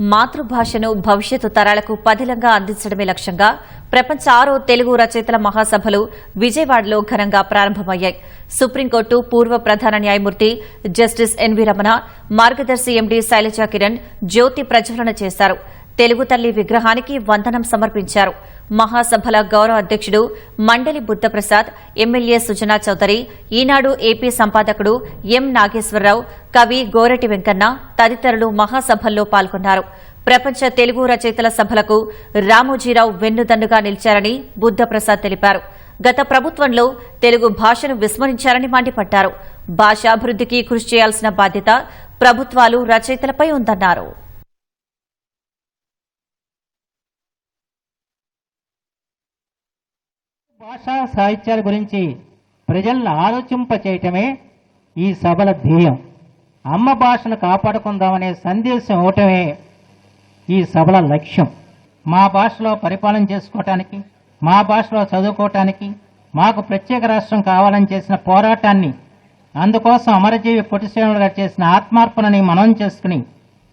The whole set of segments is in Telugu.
మాతృభాషను భవిష్యత్తు తరాలకు పదిలంగా అందించడమే లక్ష్యంగా ప్రపంచ ఆరో తెలుగు రచయితల మహాసభలు విజయవాడలో ఘనంగా ప్రారంభమయ్యాయి. సుప్రీంకోర్టు పూర్వ ప్రధాన న్యాయమూర్తి జస్టిస్ ఎన్వీ రమణ మార్గదర్శి ఎండీ శైలజా కిరణ్ జ్యోతి ప్రజ్వలన చేశారు. తెలుగు తల్లి విగ్రహానికి వందనం సమర్పించారు. మహాసభల గౌరవ అధ్యక్షుడు మండలి బుద్ధప్రసాద్ ఎమ్మెల్యే సుజనా చౌదరి ఈనాడు ఏపీ సంపాదకుడు ఎం నాగేశ్వరరావు కవి గోరటి వెంకన్న తదితరులు మహాసభల్లో పాల్గొన్నారు. ప్రపంచ తెలుగు రచయితల సభలకు రామోజీరావు వెన్నుదన్నుగా నిలిచారని బుద్ధప్రసాద్ తెలిపారు. గత ప్రభుత్వంలో తెలుగు భాషను విస్మరించారని మండిపడ్డారు. భాషాభివృద్దికి కృషి చేయాల్సిన బాధ్యత ప్రభుత్వాలు రచయితలపై ఉందన్నారు. భాషా సాహిత్యాల గురించి ప్రజలను ఆలోచింపచేయటమే ఈ సభల ధ్యేయం. అమ్మ భాషను కాపాడుకుందామనే సందేశం ఇవ్వటమే ఈ సభల లక్ష్యం. మా భాషలో పరిపాలన చేసుకోవటానికి మా భాషలో చదువుకోవటానికి మాకు ప్రత్యేక రాష్ట్రం కావాలని చేసిన పోరాటాన్ని అందుకోసం అమరజీవి పుట్టిశ్రేణులు గారు చేసిన ఆత్మార్పణని మనం చేసుకుని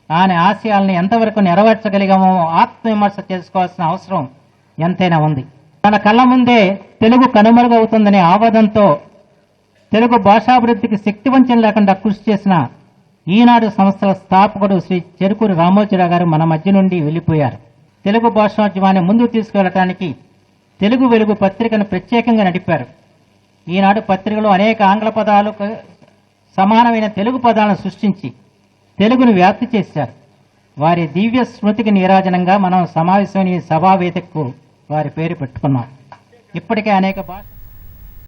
ఆయన ఆశయాల్ని ఎంతవరకు నెరవేర్చగలిగామో ఆత్మవిమర్శ చేసుకోవాల్సిన అవసరం ఎంతైనా ఉంది. మన కళ్ళ ముందే తెలుగు కనుమరుగవుతుందనే ఆవాదంతో తెలుగు భాషాభివృద్ధికి శక్తి వంచన లేకుండా కృషి చేసిన ఈనాడు సంస్థల స్థాపకుడు శ్రీ చెరుకూరి రామోజీరావు గారు మన మధ్య నుండి వెళ్ళిపోయారు. తెలుగు భాషోద్యమాన్ని ముందుకు తీసుకువెళ్ళటానికి తెలుగు వెలుగు పత్రికను ప్రత్యేకంగా నడిపారు. ఈనాడు పత్రికలో అనేక ఆంగ్ల పదాలు సమానమైన తెలుగు పదాలను సృష్టించి తెలుగును వ్యాప్తి చేశారు. వారి దివ్య స్మృతికి నీరాజనంగా మనం సమావేశమైన సభా వేదికకు వారి పేరు పెట్టుకున్నాం ఇప్పటికే అనేక భాష